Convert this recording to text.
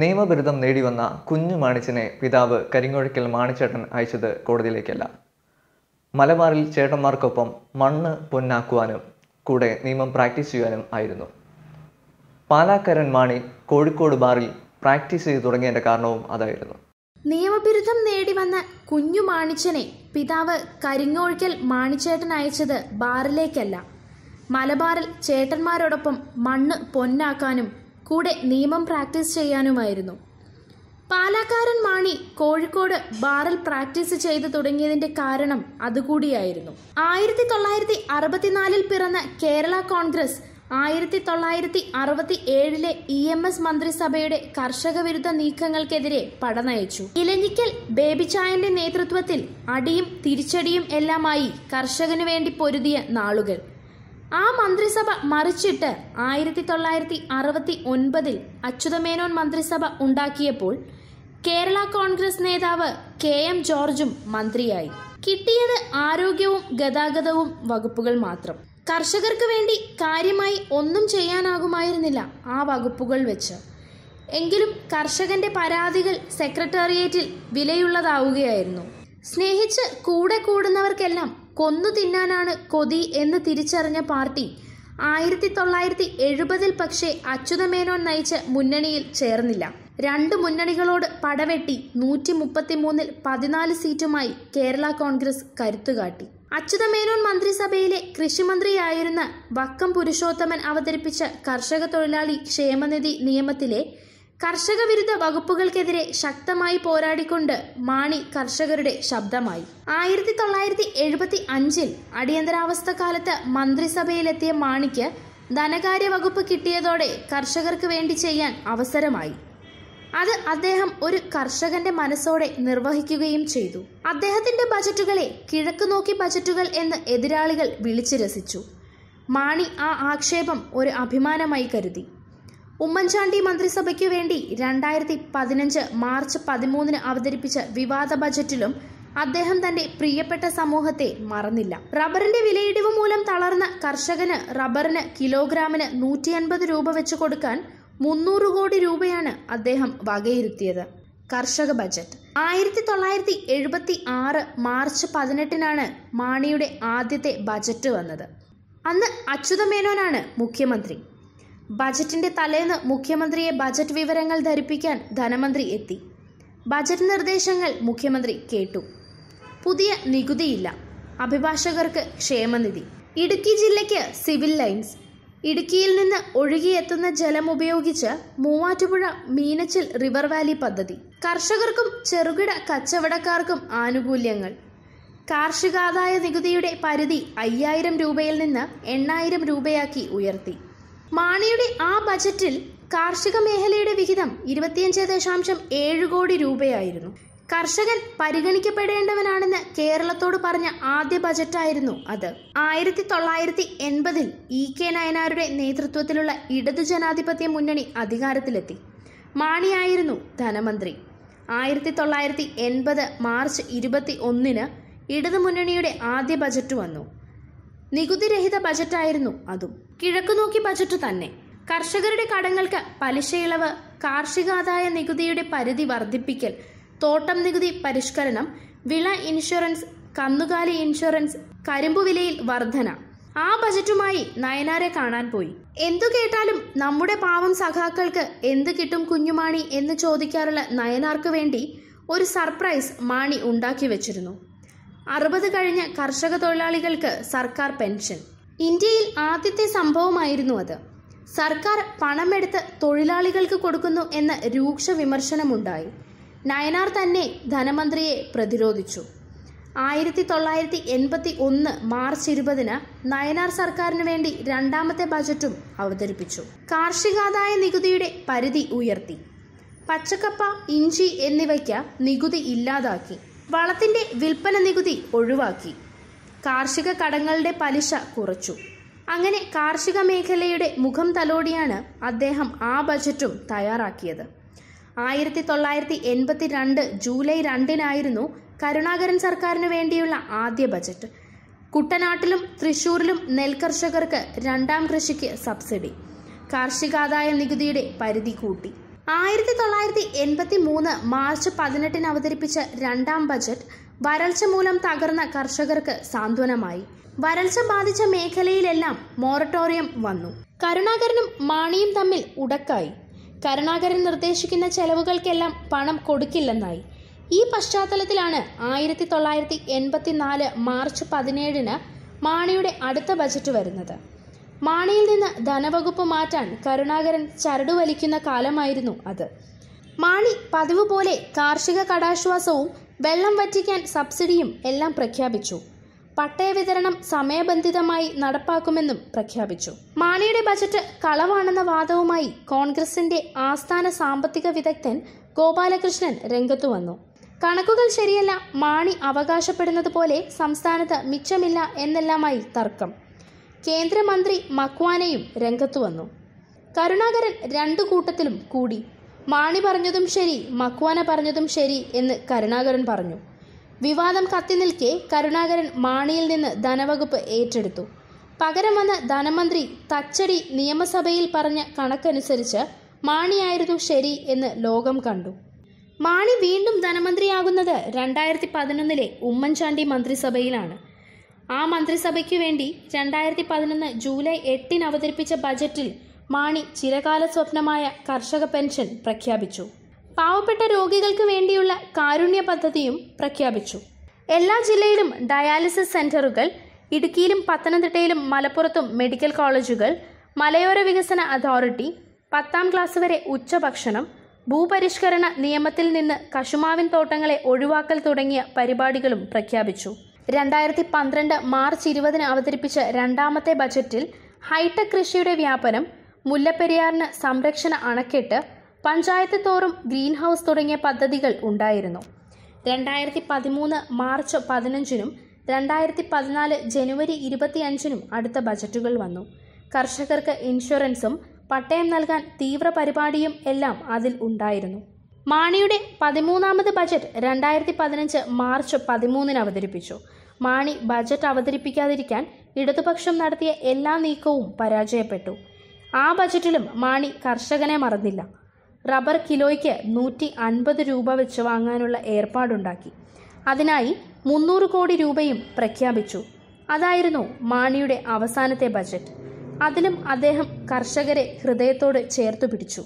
നിയമബിരുദം നേടിവന്ന കുഞ്ഞു മാണിച്ചനെ പിതാവ് കരിങ്ങോഴക്കൽ മാണിച്ചേട്ടൻ അയച്ചത് കോടതിയിലേക്കല്ല. മലബാറിൽ ചേട്ടന്മാർക്കൊപ്പം മണ്ണ് പൊന്നാക്കുവാനും കൂടെ നിയമം പ്രാക്ടീസ് ചെയ്യാനും ആയിരുന്നു. പാലാക്കരൻ മാണി കോഴിക്കോട് ബാറിൽ പ്രാക്ടീസ് ചെയ്തു തുടങ്ങിയതിന്റെ കാരണവും അതായിരുന്നു. നിയമബിരുദം നേടി വന്ന കുഞ്ഞു മാണിച്ചനെ പിതാവ് കരിങ്ങോഴിക്കൽ മാണിച്ചേട്ടൻ അയച്ചത് ബാറിലേക്കല്ല. മലബാറിൽ ചേട്ടന്മാരോടൊപ്പം മണ്ണ് പൊന്നാക്കാനും കൂടെ നിയമം പ്രാക്ടീസ് ചെയ്യാനുമായിരുന്നു. പാലാക്കാരൻ മാണി കോഴിക്കോട് ബാറിൽ പ്രാക്ടീസ് ചെയ്തു തുടങ്ങിയതിന്റെ കാരണം അതുകൂടിയായിരുന്നു. ആയിരത്തി തൊള്ളായിരത്തി അറുപത്തിനാലിൽ പിറന്ന കേരള കോൺഗ്രസ് ആയിരത്തി തൊള്ളായിരത്തി അറുപത്തി ഏഴിലെ ഇ എം എസ് മന്ത്രിസഭയുടെ കർഷക വിരുദ്ധ നീക്കങ്ങൾക്കെതിരെ പടനയച്ചു. ഇലഞ്ഞിക്കൽ ബേബിച്ചായന്റെ നേതൃത്വത്തിൽ അടിയും തിരിച്ചടിയും എല്ലാമായി കർഷകനു വേണ്ടി പൊരുതിയ നാളുകൾ. ആ മന്ത്രിസഭ മറിച്ചിട്ട് ആയിരത്തി തൊള്ളായിരത്തി അറുപത്തി ഒൻപതിൽ അച്യുതമേനോൻ മന്ത്രിസഭ ഉണ്ടാക്കിയപ്പോൾ കേരള കോൺഗ്രസ് നേതാവ് കെ എം ജോർജും മന്ത്രിയായി. കിട്ടിയത് ആരോഗ്യവും ഗതാഗതവും വകുപ്പുകൾ മാത്രം. കർഷകർക്ക് വേണ്ടി കാര്യമായി ഒന്നും ചെയ്യാനാകുമായിരുന്നില്ല ആ വകുപ്പുകൾ വെച്ച്. എങ്കിലും കർഷകന്റെ പരാതികൾ സെക്രട്ടേറിയറ്റിൽ വിലയുള്ളതാവുകയായിരുന്നു. സ്നേഹിച്ച് കൂടെ കൂടുന്നവർക്കെല്ലാം കൊന്നു തിന്നാനാണ് കൊതി എന്ന് തിരിച്ചറിഞ്ഞ പാർട്ടി ആയിരത്തി തൊള്ളായിരത്തി എഴുപതിൽ പക്ഷേ അച്യുതമേനോൻ നയിച്ച മുന്നണിയിൽ ചേർന്നില്ല. രണ്ട് മുന്നണികളോട് പടവെട്ടി നൂറ്റി മുപ്പത്തിമൂന്നിൽ പതിനാല് സീറ്റുമായി കേരള കോൺഗ്രസ് കരുത്തുകാട്ടി അച്യുതമേനോൻ മന്ത്രിസഭയിലെ കൃഷിമന്ത്രിയായിരുന്ന വക്കം പുരുഷോത്തമൻ അവതരിപ്പിച്ച കർഷക തൊഴിലാളി ക്ഷേമനിധി നിയമത്തിലെ കർഷക വിരുദ്ധ വകുപ്പുകൾക്കെതിരെ ശക്തമായി പോരാടിക്കൊണ്ട് മാണി കർഷകരുടെ ശബ്ദമായി. ആയിരത്തി തൊള്ളായിരത്തി എഴുപത്തി അഞ്ചിൽ അടിയന്തരാവസ്ഥ കാലത്ത് മന്ത്രിസഭയിലെത്തിയ മാണിക്ക് ധനകാര്യ വകുപ്പ് കിട്ടിയതോടെ കർഷകർക്ക് വേണ്ടി ചെയ്യാൻ അവസരമായി. അത് അദ്ദേഹം ഒരു കർഷകന്റെ മനസ്സോടെ നിർവഹിക്കുകയും ചെയ്തു. അദ്ദേഹത്തിന്റെ ബജറ്റുകളെ കിഴക്ക് നോക്കി ബജറ്റുകൾ എന്ന് എതിരാളികൾ വിളിച്ചു രസിച്ചു മാണി ആ ആക്ഷേപം ഒരു അഭിമാനമായി കരുതി. ഉമ്മൻചാണ്ടി മന്ത്രിസഭയ്ക്ക് വേണ്ടി രണ്ടായിരത്തി പതിനഞ്ച് മാർച്ച് പതിമൂന്നിന് അവതരിപ്പിച്ച വിവാദ ബജറ്റിലും അദ്ദേഹം തന്റെ പ്രിയപ്പെട്ട സമൂഹത്തെ മറന്നില്ല. റബ്ബറിന്റെ വിലയിടിവ് മൂലം തളർന്ന കർഷകന് റബ്ബറിന് കിലോഗ്രാമിന് നൂറ്റി അൻപത് രൂപ വെച്ച് കൊടുക്കാൻ മുന്നൂറ് കോടി രൂപയാണ് അദ്ദേഹം വകയിരുത്തിയത്. കർഷക ബജറ്റ്. ആയിരത്തി തൊള്ളായിരത്തി എഴുപത്തി ആറ് മാർച്ച് പതിനെട്ടിനാണ് മാണിയുടെ ആദ്യത്തെ ബജറ്റ് വന്നത്. അന്ന് അച്യുതമേനോനാണ് മുഖ്യമന്ത്രി. ബജറ്റിന്റെ തലേന്ന് മുഖ്യമന്ത്രിയെ ബജറ്റ് വിവരങ്ങൾ ധരിപ്പിക്കാൻ ധനമന്ത്രി എത്തി. ബജറ്റ് നിർദ്ദേശങ്ങൾ മുഖ്യമന്ത്രി കേട്ടു. പുതിയ നികുതിയില്ല. അഭിഭാഷകർക്ക് ക്ഷേമനിധി. ഇടുക്കി ജില്ലയ്ക്ക് സിവിൽ ലൈൻസ്. ഇടുക്കിയിൽ നിന്ന് ഒഴുകിയെത്തുന്ന ജലം ഉപയോഗിച്ച് മൂവാറ്റുപുഴ മീനച്ചിൽ റിവർ വാലി പദ്ധതി. കർഷകർക്കും ചെറുകിട കച്ചവടക്കാർക്കും ആനുകൂല്യങ്ങൾ. കാർഷികാദായ നികുതിയുടെ പരിധി അയ്യായിരം രൂപയിൽ നിന്ന് എണ്ണായിരം രൂപയാക്കി ഉയർത്തി. മാണിയുടെ ആ ബജറ്റിൽ കാർഷിക മേഖലയുടെ വിഹിതം ഇരുപത്തിയഞ്ച് ദശാംശം ഏഴ് കോടി രൂപയായിരുന്നു. കർഷകൻ പരിഗണിക്കപ്പെടേണ്ടവനാണെന്ന് കേരളത്തോട് പറഞ്ഞ ആദ്യ ബജറ്റായിരുന്നു അത്. ആയിരത്തി തൊള്ളായിരത്തി എൺപതിൽ ഇ കെ നയനാരുടെ നേതൃത്വത്തിലുള്ള ഇടതു ജനാധിപത്യ മുന്നണി അധികാരത്തിലെത്തി. മാണിയായിരുന്നു ധനമന്ത്രി. ആയിരത്തി തൊള്ളായിരത്തി എൺപത് മാർച്ച് ഇരുപത്തി ഒന്നിന് ഇടതു മുന്നണിയുടെ ആദ്യ ബജറ്റ് വന്നു. നികുതിരഹിത ബജറ്റായിരുന്നു അതും. കിഴക്കുനോക്കി ബജറ്റ് തന്നെ. കർഷകരുടെ കടങ്ങൾക്ക് പലിശയിളവ് കാർഷികാദായ നികുതിയുടെ പരിധി വർദ്ധിപ്പിക്കൽ തോട്ടം നികുതി പരിഷ്കരണം വിള ഇൻഷുറൻസ് കന്നുകാലി ഇൻഷുറൻസ് കരിമ്പു വിലയിൽ വർധന. ആ ബജറ്റുമായി നയനാരെ കാണാൻ പോയി. എന്തു കേട്ടാലും നമ്മുടെ പാവം സഖാക്കൾക്ക് എന്ത് കിട്ടും കുഞ്ഞുമാണി എന്ന് ചോദിക്കാറുള്ള നയനാർക്ക് വേണ്ടി ഒരു സർപ്രൈസ് മാണി ഉണ്ടാക്കി വെച്ചിരുന്നു. അറുപത് കഴിഞ്ഞ കർഷക തൊഴിലാളികൾക്ക് സർക്കാർ പെൻഷൻ. ഇന്ത്യയിൽ ആദ്യത്തെ സംഭവമായിരുന്നു അത്. സർക്കാർ പണമെടുത്ത് തൊഴിലാളികൾക്ക് കൊടുക്കുന്നു എന്ന രൂക്ഷ വിമർശനമുണ്ടായി. നയനാർ തന്നെ ധനമന്ത്രിയെ പ്രതിരോധിച്ചു. ആയിരത്തി തൊള്ളായിരത്തി എൺപത്തി ഒന്ന് മാർച്ച് ഇരുപതിന് നയനാർ സർക്കാരിന് വേണ്ടി രണ്ടാമത്തെ ബജറ്റും അവതരിപ്പിച്ചു. കാർഷികാദായ നികുതിയുടെ പരിധി ഉയർത്തി. പച്ചക്കപ്പ ഇഞ്ചി എന്നിവയ്ക്ക് നികുതി ഇല്ലാതാക്കി. വളത്തിന്റെ വിൽപ്പന നികുതി ഒഴിവാക്കി. കാർഷിക കടങ്ങളുടെ പലിശ കുറച്ചു. അങ്ങനെ കാർഷിക മേഖലയുടെ മുഖം തലോടിയാണ് അദ്ദേഹം ആ ബജറ്റും തയ്യാറാക്കിയത്. ആയിരത്തി തൊള്ളായിരത്തി എൺപത്തി രണ്ട് ജൂലൈ രണ്ടിനായിരുന്നു കരുണാകരൻ സർക്കാരിന് വേണ്ടിയുള്ള ആദ്യ ബജറ്റ്. കുട്ടനാട്ടിലും തൃശൂരിലും നെൽകർഷകർക്ക് രണ്ടാം കൃഷിക്ക് സബ്സിഡി. കാർഷികാദായ നികുതിയുടെ പരിധി കൂട്ടി. ആയിരത്തി തൊള്ളായിരത്തി എൺപത്തി മൂന്ന് മാർച്ച് പതിനെട്ടിന് അവതരിപ്പിച്ച രണ്ടാം ബജറ്റ് വരൾച്ച മൂലം തകർന്ന കർഷകർക്ക് സാന്ത്വനമായി. വരൾച്ച ബാധിച്ച മേഖലയിലെല്ലാം മോറട്ടോറിയം വന്നു. കരുണാകരനും മാണിയും തമ്മിൽ ഉടക്കായി. കരുണാകരൻ നിർദ്ദേശിക്കുന്ന ചെലവുകൾക്കെല്ലാം പണം കൊടുക്കില്ലെന്നായി. ഈ പശ്ചാത്തലത്തിലാണ് ആയിരത്തി തൊള്ളായിരത്തി എൺപത്തിനാല് മാർച്ച് പതിനേഴിന് മാണിയുടെ അടുത്ത ബജറ്റ് വരുന്നത്. മാണിയിൽ നിന്ന് ധനവകുപ്പ് മാറ്റാൻ കരുണാകരൻ ചരടു വലിക്കുന്ന കാലമായിരുന്നു അത്. മാണി പതിവ് പോലെ കാർഷിക കടാശ്വാസവും വെള്ളം വറ്റിക്കാൻ സബ്സിഡിയും എല്ലാം പ്രഖ്യാപിച്ചു. പട്ടയ വിതരണം സമയബന്ധിതമായി നടപ്പാക്കുമെന്നും പ്രഖ്യാപിച്ചു. മാണിയുടെ ബജറ്റ് കളവാണെന്ന വാദവുമായി കോൺഗ്രസിന്റെ ആസ്ഥാന സാമ്പത്തിക വിദഗ്ധൻ ഗോപാലകൃഷ്ണൻ രംഗത്തു വന്നു. കണക്കുകൾ ശരിയല്ല മാണി അവകാശപ്പെടുന്നത് പോലെ സംസ്ഥാനത്ത് മിച്ചമില്ല എന്നെല്ലാമായി തർക്കം. കേന്ദ്രമന്ത്രി മക്വാനയും രംഗത്തു വന്നു. കരുണാകരൻ രണ്ടു കൂട്ടത്തിലും കൂടി. മാണി പറഞ്ഞതും ശരി മക്വാന പറഞ്ഞതും ശരി എന്ന് കരുണാകരൻ പറഞ്ഞു. വിവാദം കത്തി നിൽക്കെ കരുണാകരൻ മാണിയിൽ നിന്ന് ധനവകുപ്പ് ഏറ്റെടുത്തു. പകരം വന്ന ധനമന്ത്രി തച്ചടി നിയമസഭയിൽ പറഞ്ഞ കണക്കനുസരിച്ച് മാണിയായിരുന്നു ശരി എന്ന് ലോകം കണ്ടു. മാണി വീണ്ടും ധനമന്ത്രിയാകുന്നത് രണ്ടായിരത്തി പതിനൊന്നിലെ ഉമ്മൻചാണ്ടി മന്ത്രിസഭയിലാണ്. ആ മന്ത്രിസഭയ്ക്ക് വേണ്ടി രണ്ടായിരത്തി പതിനൊന്ന് ജൂലൈ എട്ടിന് അവതരിപ്പിച്ച ബജറ്റിൽ മാണി ചിരകാല സ്വപ്നമായ കർഷക പെൻഷൻ പ്രഖ്യാപിച്ചു. പാവപ്പെട്ട രോഗികൾക്ക് വേണ്ടിയുള്ള കാരുണ്യ പദ്ധതിയും പ്രഖ്യാപിച്ചു. എല്ലാ ജില്ലയിലും ഡയാലിസിസ് സെന്ററുകൾ ഇടുക്കിയിലും പത്തനംതിട്ടയിലും മലപ്പുറത്തും മെഡിക്കൽ കോളേജുകൾ മലയോര വികസന അതോറിറ്റി പത്താം ക്ലാസ് വരെ ഉച്ചഭക്ഷണം ഭൂപരിഷ്കരണ നിയമത്തിൽ നിന്ന് കശുമാവിൻ തോട്ടങ്ങളെ ഒഴിവാക്കൽ തുടങ്ങിയ പരിപാടികളും പ്രഖ്യാപിച്ചു. രണ്ടായിരത്തി പന്ത്രണ്ട് മാർച്ച് ഇരുപതിന് അവതരിപ്പിച്ച രണ്ടാമത്തെ ബജറ്റിൽ ഹൈടെക് കൃഷിയുടെ വ്യാപനം മുല്ലപ്പെരിയാറിന് സംരക്ഷണ അണക്കെട്ട് പഞ്ചായത്ത് തോറും ഗ്രീൻ ഹൗസ് തുടങ്ങിയ പദ്ധതികൾ ഉണ്ടായിരുന്നു. രണ്ടായിരത്തി പതിമൂന്ന് മാർച്ച് പതിനഞ്ചിനും രണ്ടായിരത്തി പതിനാല് ജനുവരി ഇരുപത്തിയഞ്ചിനും അടുത്ത ബജറ്റുകൾ വന്നു. കർഷകർക്ക് ഇൻഷുറൻസും പട്ടയം നൽകാൻ തീവ്ര പരിപാടിയും എല്ലാം അതിൽ ഉണ്ടായിരുന്നു. മാണിയുടെ പതിമൂന്നാമത് ബജറ്റ് രണ്ടായിരത്തി പതിനഞ്ച് മാർച്ച് പതിമൂന്നിന് അവതരിപ്പിച്ചു. മാണി ബജറ്റ് അവതരിപ്പിക്കാതിരിക്കാൻ ഇടതുപക്ഷം നടത്തിയ എല്ലാ നീക്കവും പരാജയപ്പെട്ടു. ആ ബജറ്റിലും മാണി കർഷകനെ മറന്നില്ല. റബ്ബർ കിലോയ്ക്ക് നൂറ്റി അൻപത് രൂപ വെച്ച് വാങ്ങാനുള്ള ഏർപ്പാടുണ്ടാക്കി. അതിനായി മുന്നൂറ് കോടി രൂപയും പ്രഖ്യാപിച്ചു. അതായിരുന്നു മാണിയുടെ അവസാനത്തെ ബജറ്റ്. അതിലും അദ്ദേഹം കർഷകരെ ഹൃദയത്തോട് ചേർത്തു പിടിച്ചു.